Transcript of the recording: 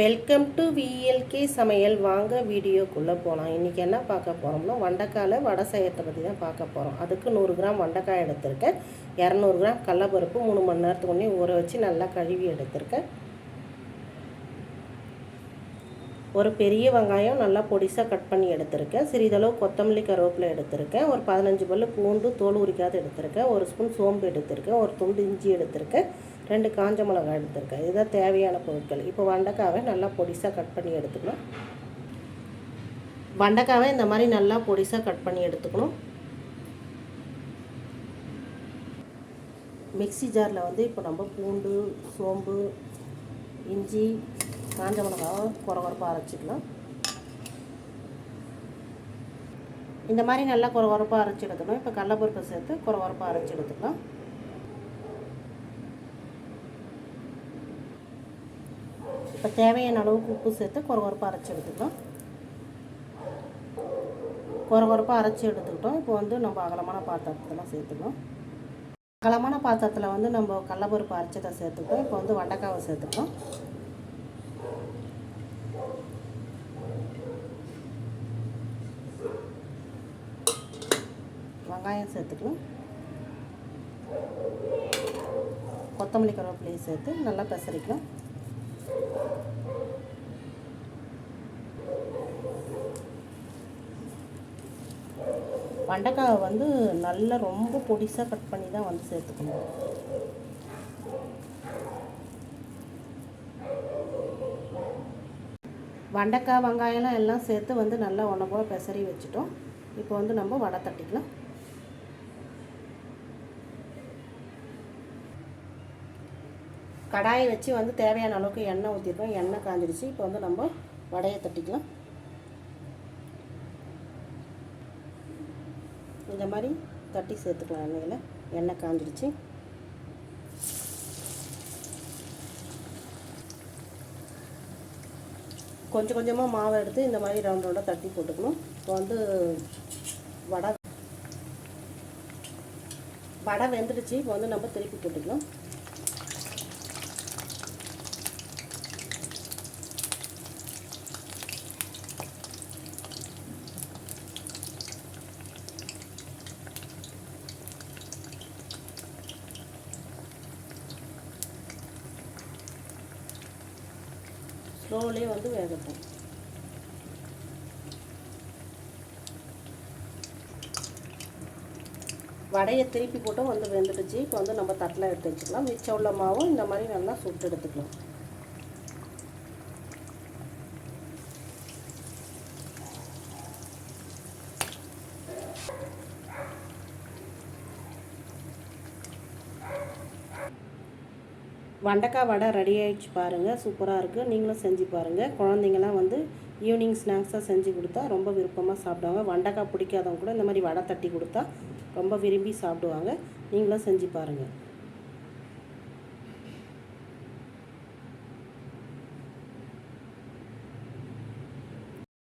Welcome to VLK சமையல். வாங்க வீடியோக்குள்ளே போகலாம் இன்றைக்கி என்ன பார்க்க போகிறோம்னா வண்டைக்காயில் வடை செய்யறதை பற்றி தான் பார்க்க போகிறோம் அதுக்கு நூறு கிராம் வண்டைக்காய் எடுத்திருக்கேன். இரநூறு கிராம் கடலப்பருப்பு மூணு மணி நேரத்துக்கு ஒன்றே ஊற வச்சு நல்லா கழுவி எடுத்திருக்கேன். ஒரு பெரிய வெங்காயம் நல்லா பொடிசாக கட் பண்ணி எடுத்திருக்கேன். சிறிதளவு கொத்தமல்லி கருவேப்பிலை எடுத்திருக்கேன். ஒரு பதினஞ்சு பல்லு பூண்டு தோல் உரிக்காத எடுத்திருக்கேன். ஒரு ஸ்பூன் சோம்பு எடுத்திருக்கேன். ஒரு துண்டு இஞ்சி எடுத்திருக்கேன். ரெண்டு காஞ்ச மிளகாய் எடுத்திருக்கேன். இதுதான் தேவையான பொருட்கள். இப்போ வெண்டைக்காவை நல்லா பொடிசாக கட் பண்ணி எடுத்துக்கணும். வெண்டைக்காவை இந்த மாதிரி நல்லா பொடிசாக கட் பண்ணி எடுத்துக்கணும். மிக்ஸி ஜாரில் வந்து இப்போ நம்ம பூண்டு சோம்பு இஞ்சி காஞ்ச மிளகாவை குறகுறப்பாக அரைச்சிக்கலாம். இந்த மாதிரி நல்லா குறகுறப்பாக அரைச்சி எடுத்துக்கணும். இப்போ கடலப்பருப்பை சேர்த்து குறகுறப்பாக அரைச்சி எடுத்துக்கலாம். இப்போ தேவையான அளவுக்கு உப்பு சேர்த்து குறகுறப்பாக அரைச்சி எடுத்துக்கலாம் குறகுறப்பாக அரைச்சி எடுத்துக்கிட்டோம். இப்போ வந்து நம்ம அகலமான பாத்திரத்தெல்லாம் சேர்த்துக்கணும். அகலமான பாத்திரத்தில் வந்து நம்ம கடலப்பருப்பு அரைச்சதை சேர்த்துக்கிட்டோம். இப்போ வந்து வண்டக்காவை சேர்த்துக்கலாம் வெங்காயம் சேர்த்துக்கலாம் கொத்தமல்லி கருவேப்பிலையும் சேர்த்து நல்லா பெசரிக்கலாம் வெண்டைக்காவை வந்து நல்லா ரொம்ப பொடிசாக கட் பண்ணி தான் வந்து சேர்த்துக்கணும். வெண்டைக்காய் வெங்காயம்லாம் எல்லாம் சேர்த்து வந்து நல்லா ஒன்றை போல் பெசரி வச்சுட்டோம். இப்போ வந்து நம்ம வடை தட்டிக்கலாம். கடாயை வச்சு வந்து தேவையான அளவுக்கு எண்ணெய் ஊற்றிருக்கோம் எண்ணெய் காஞ்சிடுச்சு இப்போ வந்து நம்ம வடையை தட்டிக்கலாம். இந்த மாதிரி தட்டி சேர்த்துக்கலாம் எண்ணெயில். எண்ணெய் காஞ்சிடுச்சு கொஞ்சம் கொஞ்சமாக மாவை எடுத்து இந்த மாதிரி ரவுண்ட் ரவுண்டாக தட்டி போட்டுக்கணும். இப்போ வந்து வடை வடை வெந்துடுச்சு. இப்போ வந்து நம்ம திருப்பி போட்டுக்கலாம். ஸ்லோலே வந்து வேகட்டும். வடையை திருப்பி போட்டு வந்து வெந்துடுச்சு. இப்போ வந்து நம்ம தட்டில் எடுத்து வச்சுக்கலாம். மிச்சம் உள்ள மாவும் இந்த மாதிரி நல்லா சுட்டு எடுத்துக்கலாம். வெண்டைக்காய் வடை ரெடி ஆகிடுச்சு பாருங்கள் சூப்பராக இருக்குது நீங்களும் செஞ்சு பாருங்கள் குழந்தைங்களாம் வந்து ஈவினிங் ஸ்நாக்ஸாக செஞ்சு கொடுத்தா ரொம்ப விருப்பமாக சாப்பிடுவாங்க. வெண்டைக்காய் பிடிக்காதவங்க கூட இந்த மாதிரி வடை தட்டி கொடுத்தா ரொம்ப விரும்பி சாப்பிடுவாங்க. நீங்களும் செஞ்சு பாருங்கள்